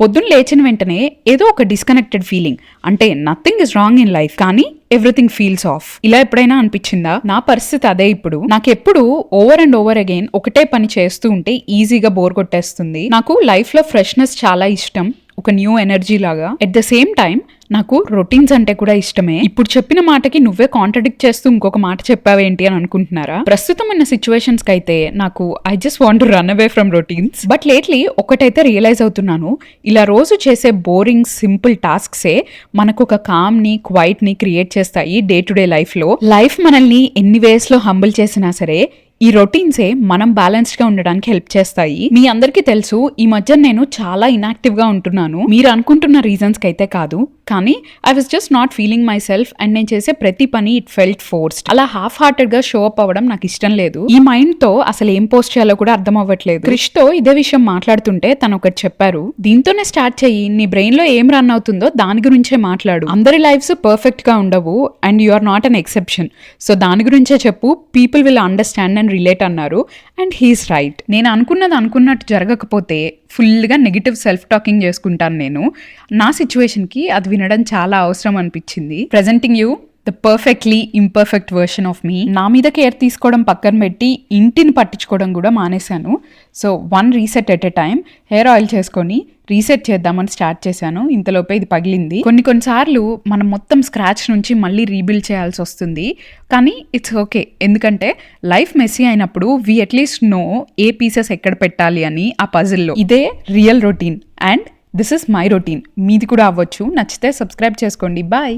పొద్దున్న లేచిన వెంటనే ఏదో ఒక డిస్కనెక్టెడ్ ఫీలింగ్ అంటే nothing is wrong in life కానీ ఎవ్రీథింగ్ ఫీల్స్ ఆఫ్ ఇలా ఎప్పుడైనా అనిపించిందా? నా పరిస్థితి అదే ఇప్పుడు. నాకు ఎప్పుడు ఓవర్ అండ్ ఓవర్ అగైన్ ఒకటే పని చేస్తూ ఉంటే ఈజీగా బోర్ కొట్టేస్తుంది. నాకు లైఫ్లో ఫ్రెష్నెస్ చాలా ఇష్టం. ఒక న్యూ ఎనర్జీ లాగా. ఎట్ ద సేమ్ టైం నాకు రొటీన్స్ అంటే కూడా ఇష్టమే. ఇప్పుడు చెప్పిన మాటకి నువ్వే కాంట్రడిక్ట్ చేస్తూ ఇంకొక మాట చెప్పావేంటి అని అనుకుంటున్నారా? ప్రస్తుతం ఉన్న సిచ్యువేషన్స్కి అయితే నాకు I just want to run away from routines but lately ఒకటైతే రియలైజ్ అవుతున్నాను. ఇలా రోజు చేసే బోరింగ్ సింపుల్ టాస్క్సే మనకు ఒక కామ్ని క్వైట్ని క్రియేట్ చేస్తాయి డే టు డే లైఫ్లో. లైఫ్ మనల్ని ఎన్ని వేస్లో హంబుల్ చేసినా సరే ఈ రొటీన్సే మనం బ్యాలెన్స్డ్గా ఉండడానికి హెల్ప్ చేస్తాయి. మీ అందరికీ తెలుసు ఈ మధ్య నేను చాలా ఇనాక్టివ్గా ఉంటున్నాను. మీరు అనుకుంటున్న రీజన్స్కి అయితే కాదు కానీ I was just not feeling myself and నేను చేసే ప్రతి పని ఇట్ ఫెల్ట్ ఫోర్స్డ్ అలా హాఫ్ హార్టెడ్గా షో అప్ అవ్వడం నాకు ఇష్టం లేదు. ఈ మైండ్తో అసలు ఏం పోస్ట్ చేయాలో కూడా అర్థం అవ్వట్లేదు. క్రిష్తో ఇదే విషయం మాట్లాడుతుంటే తను ఒకటి చెప్పారు దీంతోనే స్టార్ట్ చెయ్యి నీ బ్రెయిన్లో ఏం రన్ అవుతుందో దాని గురించే మాట్లాడు. అందరి లైఫ్స్ పర్ఫెక్ట్గా ఉండవు and you are not an exception so దాని గురించే చెప్పు. People will understand and relate అన్నారు. అండ్ హీస్ రైట్ నేను అనుకున్నది అనుకున్నట్టు జరగకపోతే ఫుల్గా నెగిటివ్ సెల్ఫ్ టాకింగ్ చేసుకుంటాను నేను. నా సిచ్యువేషన్కి అది వినడం చాలా అవసరం అనిపించింది. Presenting you the perfectly imperfect version of me నా మీద కేర్ తీసుకోవడం పక్కన పెట్టి ఇంటిని పట్టించుకోవడం కూడా మానేశాను. So one reset at a time hair oil చేసుకొని రీసెట్ చేద్దామని స్టార్ట్ చేశాను. ఇంతలోపే ఇది పగిలింది. కొన్ని కొన్నిసార్లు మనం మొత్తం స్క్రాచ్ నుంచి మళ్ళీ రీబిల్డ్ చేయాల్సి వస్తుంది. కానీ ఇట్స్ ఓకే ఎందుకంటే లైఫ్ మెస్సీ అయినప్పుడు వి అట్లీస్ట్ నో ఏ పీసెస్ ఎక్కడ పెట్టాలి అని ఆ పజిల్లో ఇదే real routine and this is my routine మీది కూడా అవ్వచ్చు. నచ్చితే సబ్స్క్రైబ్ చేసుకోండి. బాయ్